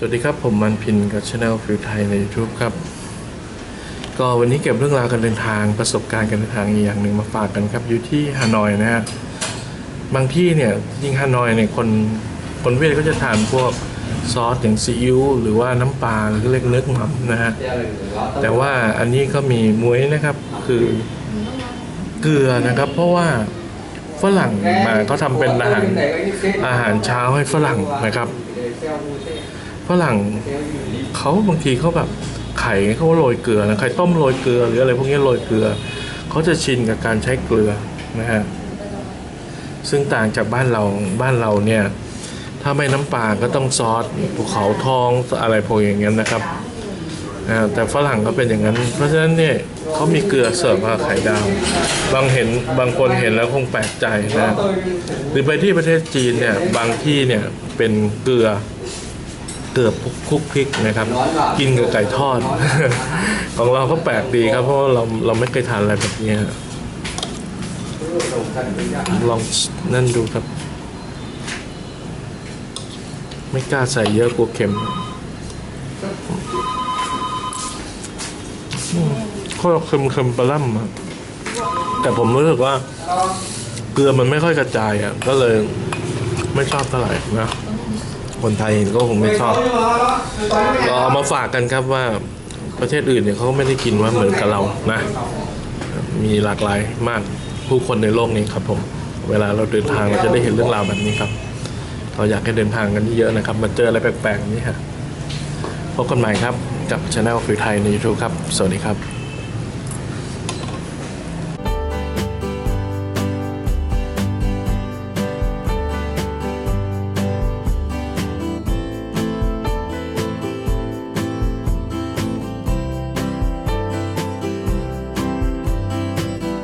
สวัสดีครับ ผมมันพินกับช anel ฟิวไทยใน YouTube ครับ ก็วันนี้เก็บเรื่องราวการเดินทางประสบการณ์การเดินทางอีกอย่างหนึ่งมาฝากกันครับ อยู่ที่ฮานอยนะฮะบางที่เนี่ยยิ่งฮานอยเนี่ยคนคนเวียดก็จะทานพวกซอสอย่างซีอิ๊วหรือว่าน้ำปลาเล็กเล็กๆหม่ำนะฮะแต่ว่าอันนี้ก็มีมวยนะครับคือเกลือนะครับ เพราะว่าฝรั่งมาเขาทำเป็นอาหารอาหารเช้าให้ฝรั่งนะครับ ฝรั่งเขาบางทีเขาแบบไข่เขาโรยเกลือนะไข่ต้มโรยเกลือหรืออะไรพวกนี้โรยเกลือเขาจะชินกับการใช้เกลือนะฮะซึ่งต่างจากบ้านเราบ้านเราเนี่ยถ้าไม่น้ำปลาก็ต้องซอสภูเขาทองอะไรพวกอย่างนั้นนะครับแต่ฝรั่งก็เป็นอย่างนั้น เพราะฉะนั้นเนี่ยเขามีเกลือเสิร์ฟกับไข่ดาว บางเห็นบางคนเห็นแล้วคงแปลกใจนะ หรือไปที่ประเทศจีนเนี่ยบางที่เนี่ยเป็นเกลือ เกือบคลุกพริกนะครับ กินกับไก่ทอด ของเราก็แปลกดีครับ เพราะว่าเราเราไม่เคยทานอะไรแบบนี้ฮะลองนั่นดูครับ ไม่กล้าใส่เยอะกลัวเค็มอืมก็เค็มเค็มปลาล่ำอะแต่ผมรู้สึกว่า เกลือมันไม่ค่อยกระจายอะ ก็เลยไม่ชอบเท่าไหร่นะ คนไทยเห็นก็คงไม่ชอบเราเอามาฝากกันครับว่าประเทศอื่นเนี่ยเขาก็ไม่ได้กินว่าเหมือนกับเรานะ มีหลากหลายมากผู้คนในโลกนี้ครับผม เวลาเราเดินทางเราจะได้เห็นเรื่องราวแบบนี้ครับ เราอยากให้เดินทางกันเยอะๆนะครับ มาเจออะไรแปลกๆนี้ฮะพบกันใหม่ครับกับช anel ฟิวไทยใน YouTube ครับ สวัสดีครับ